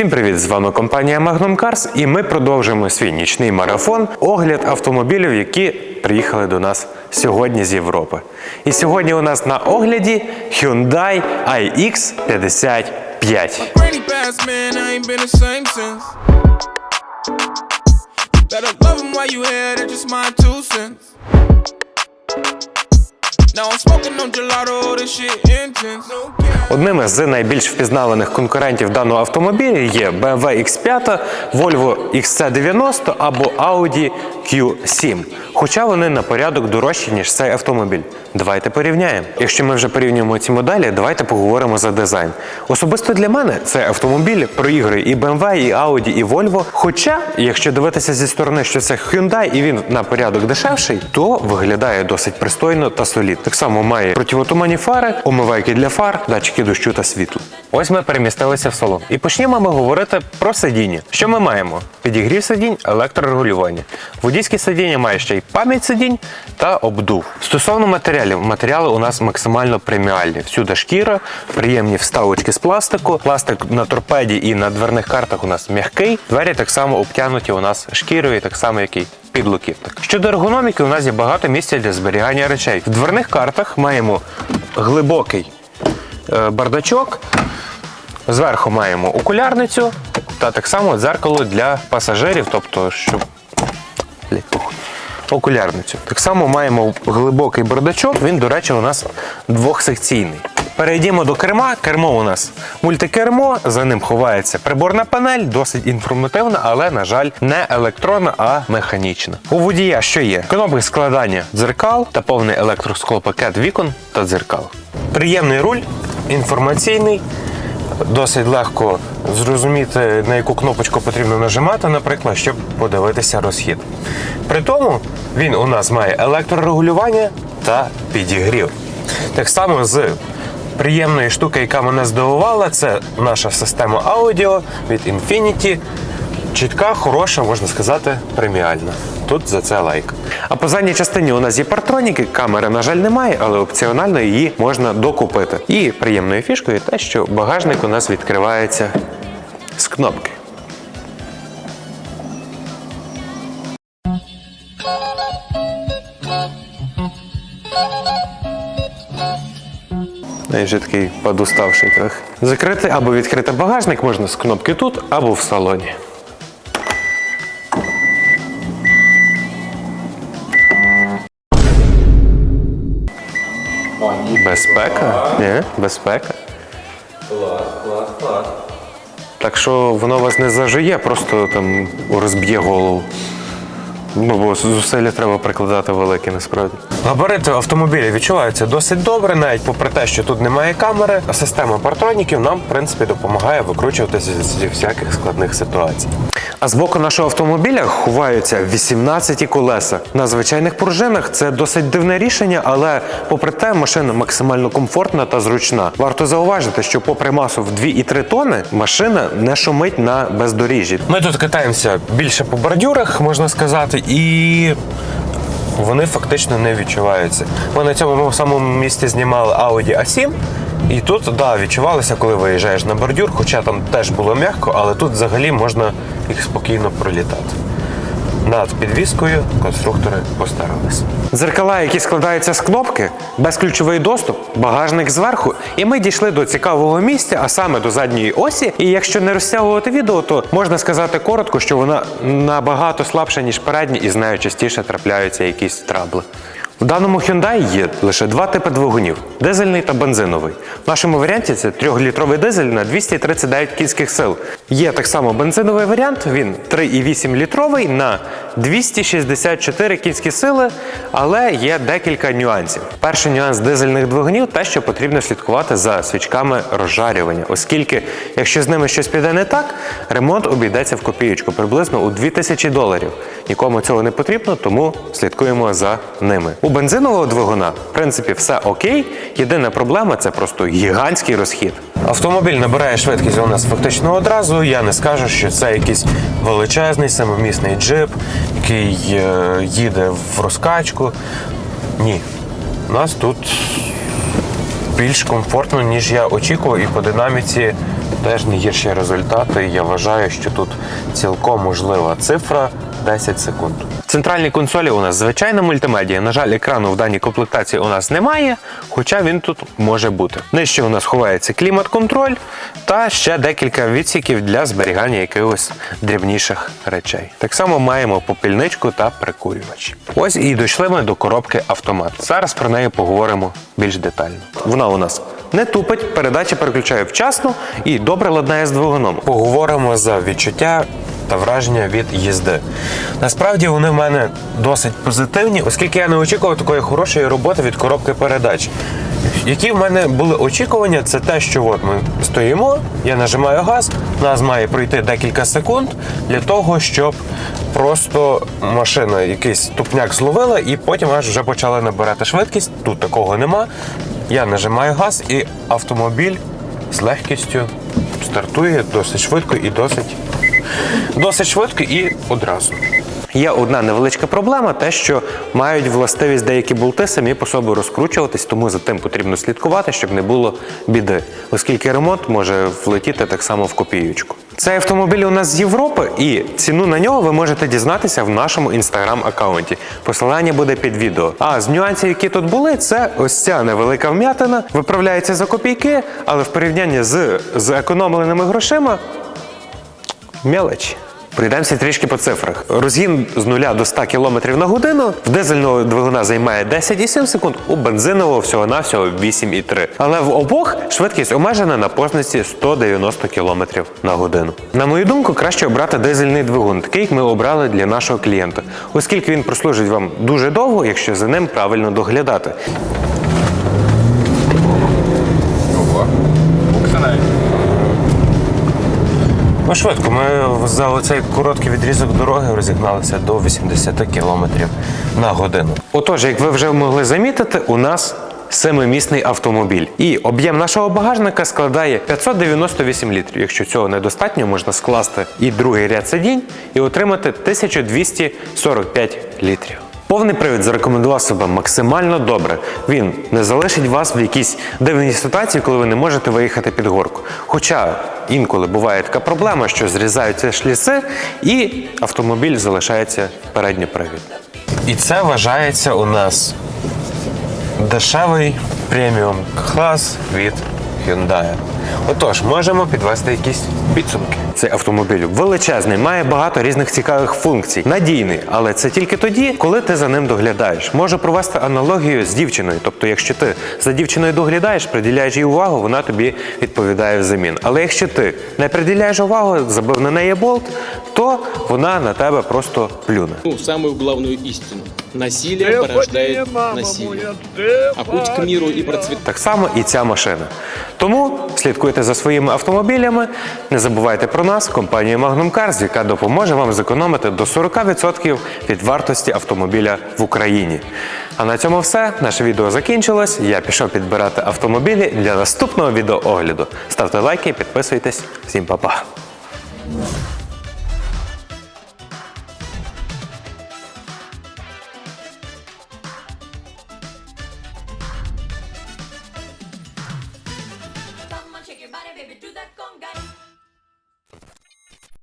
Всім привіт! З вами компанія Magnum Cars і ми продовжуємо свій нічний марафон огляд автомобілів, які приїхали до нас сьогодні з Європи. І сьогодні у нас на огляді Hyundai iX55. Granny passed, man, I ain't been the same since. You better love him while you here, that's just my two cents. Одними з найбільш впізнаваних конкурентів даного автомобіля є BMW X5, Volvo XC90 або Audi Q7. Хоча вони на порядок дорожчі, ніж цей автомобіль. Давайте порівняємо. Якщо ми вже порівнюємо ці моделі, давайте поговоримо за дизайн. Особисто для мене цей автомобіль проігрує і BMW, і Audi, і Volvo. Хоча, якщо дивитися зі сторони, що це Hyundai і він на порядок дешевший, то виглядає досить пристойно та солід. Так само має противотуманні фари, омивайки для фар, датчики дощу та світла. Ось ми перемістилися в салон. І почнемо ми говорити про сидіння. Що ми маємо? Підігрів сидінь, електрорегулювання. Водійське сидіння має ще й пам'ять сидінь та обдув. Стосовно матеріалів, матеріали у нас максимально преміальні. Всюди шкіра, приємні вставочки з пластику. Пластик на торпеді і на дверних картах у нас м'який. Двері так само обтянуті у нас шкірою, так само як і підлокітник. Щодо ергономіки, у нас є багато місця для зберігання речей. В дверних картах маємо глибокий е, бардачок. Зверху маємо окулярницю та так само дзеркало для пасажирів, тобто, щоб. Окулярницю. Так само маємо глибокий бардачок, він, до речі, у нас двохсекційний. Перейдімо до керма. Кермо у нас мультикермо, за ним ховається приборна панель, досить інформативна, але, на жаль, не електронна, а механічна. У водія що є? Кнопки складання дзеркал та повний електросклопакет вікон та дзеркал. Приємний руль, інформаційний, досить легко зрозуміти, на яку кнопочку потрібно нажимати, наприклад, щоб подивитися розхід. При тому він у нас має електрорегулювання та підігрів. Так само з приємної штуки, яка мене здивувала, це наша система аудіо від Infinity. Чітка, хороша, можна сказати, преміальна. Тут за це лайк. А по задній частині у нас є партроніки, камери, на жаль, немає, але опціонально її можна докупити. І приємною фішкою те, що багажник у нас відкривається з кнопки. Я вже такий подуставший трохи. Закрити або відкрити багажник можна з кнопки тут або в салоні. Безпека? Ні, безпека. Клас, клас, клас. Так що воно вас не зажиє, просто там розб'є голову. Ну, бо зусилля треба прикладати великі насправді. Габарити автомобіля відчуваються досить добре, навіть попри те, що тут немає камери, а система партроніків нам, в принципі, допомагає викручуватися зі всяких складних ситуацій. А з боку нашого автомобіля ховаються 18 колеса. На звичайних пружинах це досить дивне рішення, але попри те, машина максимально комфортна та зручна. Варто зауважити, що попри масу в 2,3 тонни, машина не шумить на бездоріжжі. Ми тут катаємося більше по бордюрах, можна сказати, і вони фактично не відчуваються. Ми на цьому самому місці знімали Audi A7. І тут да, відчувалося, коли виїжджаєш на бордюр, хоча там теж було м'яко, але тут взагалі можна їх спокійно пролітати. Над підвіскою конструктори постаралися. Дзеркала, які складаються з кнопки, безключовий доступ, багажник зверху. І ми дійшли до цікавого місця, а саме до задньої осі. І якщо не розтягувати відео, то можна сказати коротко, що вона набагато слабша, ніж передні, і з нею частіше трапляються якісь трабли. В даному Hyundai є лише два типи двигунів дизельний та бензиновий. В нашому варіанті це 3-літровий дизель на 239 кінських сил. Є так само бензиновий варіант, він 3,8 літровий на 264 кінські сили, але є декілька нюансів. Перший нюанс дизельних двигунів те, що потрібно слідкувати за свічками розжарювання, оскільки, якщо з ними щось піде не так, ремонт обійдеться в копієчку приблизно у 2000 доларів. Нікому цього не потрібно, тому слідкуємо за ними. Бензинового двигуна, в принципі, все окей. Єдина проблема це просто гігантський розхід. Автомобіль набирає швидкість у нас фактично одразу. Я не скажу, що це якийсь величезний самомісний джип, який е, їде в розкачку. Ні. У нас тут більш комфортно, ніж я очікував, і по динаміці теж не гірші результати. Я вважаю, що тут цілком можлива цифра 10 секунд. В центральній консолі у нас звичайна мультимедія. На жаль, екрану в даній комплектації у нас немає, хоча він тут може бути. Нижче у нас ховається клімат-контроль та ще декілька відсіків для зберігання якихось дрібніших речей. Так само маємо попільничку та прикурювач. Ось і дійшли ми до коробки автомат. Зараз про неї поговоримо більш детально. Вона у нас не тупить, передача переключає вчасно і добре ладнає з двигуном. Поговоримо за відчуття та враження від їзди. Насправді вони в мене досить позитивні, оскільки я не очікував такої хорошої роботи від коробки передач. Які в мене були очікування, це те, що от ми стоїмо, я нажимаю газ, нас має пройти декілька секунд для того, щоб просто машина якийсь тупняк зловила і потім аж вже почала набирати швидкість. Тут такого нема. Я нажимаю газ і автомобіль з легкістю стартує досить швидко і досить досить швидко і одразу. Є одна невеличка проблема, те, що мають властивість деякі болти самі по собі розкручуватись, тому за тим потрібно слідкувати, щоб не було біди, оскільки ремонт може влетіти так само в копіючку. Цей автомобіль у нас з Європи, і ціну на нього ви можете дізнатися в нашому інстаграм-аккаунті. Посилання буде під відео. А з нюансів, які тут були, це ось ця невелика вм'ятина, виправляється за копійки, але в порівнянні з зекономленими грошима Мелоч. Пройдемося трішки по цифрах. Розгін з 0 до 100 км на годину в дизельного двигуна займає 10,7 секунд, у бензинового всього-навсього 8,3. Але в обох швидкість обмежена на позначці 190 км на годину. На мою думку, краще обрати дизельний двигун, такий як ми обрали для нашого клієнта, оскільки він прослужить вам дуже довго, якщо за ним правильно доглядати. Ну, швидко. Ми за цей короткий відрізок дороги розігналися до 80 км на годину. Отож, як ви вже могли замітити, у нас семимісний автомобіль. І об'єм нашого багажника складає 598 літрів. Якщо цього недостатньо, можна скласти і другий ряд сидінь і отримати 1245 літрів. Повний привід зарекомендував себе максимально добре. Він не залишить вас в якійсь дивній ситуації, коли ви не можете виїхати під горку. Хоча інколи буває така проблема, що зрізаються шліси, і автомобіль залишається передньопривідним. І це вважається у нас дешевий преміум клас від Hyundai. Отож, можемо підвести якісь підсумки. Цей автомобіль величезний, має багато різних цікавих функцій, надійний, але це тільки тоді, коли ти за ним доглядаєш. Можу провести аналогію з дівчиною. Тобто, якщо ти за дівчиною доглядаєш, приділяєш їй увагу, вона тобі відповідає взамін. Але якщо ти не приділяєш увагу, забив на неї болт, то вона на тебе просто плюне. Ну, самую главную истину. Насилие порождает насилие. А путь к миру и процветанию Так само і ця машина. Тому слідкуйте за своїми автомобілями, не забувайте про нас, компанію Magnum Cars, яка допоможе вам зекономити до 40% від вартості автомобіля в Україні. А на цьому все. Наше відео закінчилось. Я пішов підбирати автомобілі для наступного відеоогляду. Ставте лайки, підписуйтесь. Всім па-па!